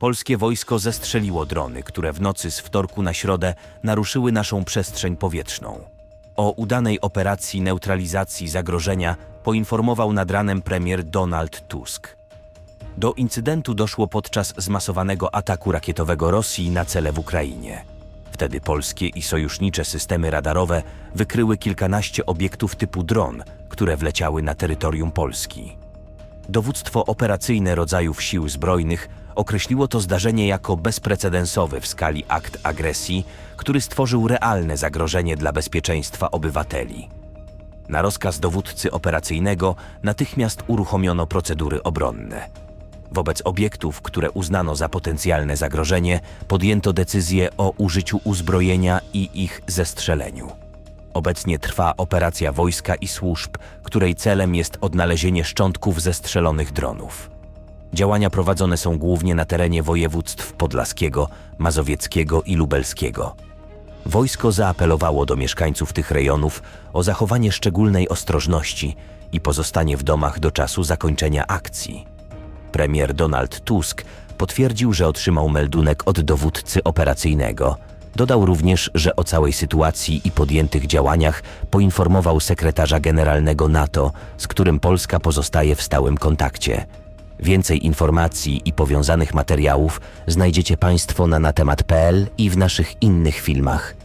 Polskie wojsko zestrzeliło drony, które w nocy z wtorku na środę naruszyły naszą przestrzeń powietrzną. O udanej operacji neutralizacji zagrożenia poinformował nad ranem premier Donald Tusk. Do incydentu doszło podczas zmasowanego ataku rakietowego Rosji na cele w Ukrainie. Wtedy polskie i sojusznicze systemy radarowe wykryły kilkanaście obiektów typu dron, które wleciały na terytorium Polski. Dowództwo operacyjne rodzajów sił zbrojnych określiło to zdarzenie jako bezprecedensowy w skali akt agresji, który stworzył realne zagrożenie dla bezpieczeństwa obywateli. Na rozkaz dowódcy operacyjnego natychmiast uruchomiono procedury obronne. Wobec obiektów, które uznano za potencjalne zagrożenie, podjęto decyzję o użyciu uzbrojenia i ich zestrzeleniu. Obecnie trwa operacja wojska i służb, której celem jest odnalezienie szczątków zestrzelonych dronów. Działania prowadzone są głównie na terenie województw podlaskiego, mazowieckiego i lubelskiego. Wojsko zaapelowało do mieszkańców tych rejonów o zachowanie szczególnej ostrożności i pozostanie w domach do czasu zakończenia akcji. Premier Donald Tusk potwierdził, że otrzymał meldunek od dowódcy operacyjnego. Dodał również, że o całej sytuacji i podjętych działaniach poinformował sekretarza generalnego NATO, z którym Polska pozostaje w stałym kontakcie. Więcej informacji i powiązanych materiałów znajdziecie Państwo na natemat.pl i w naszych innych filmach.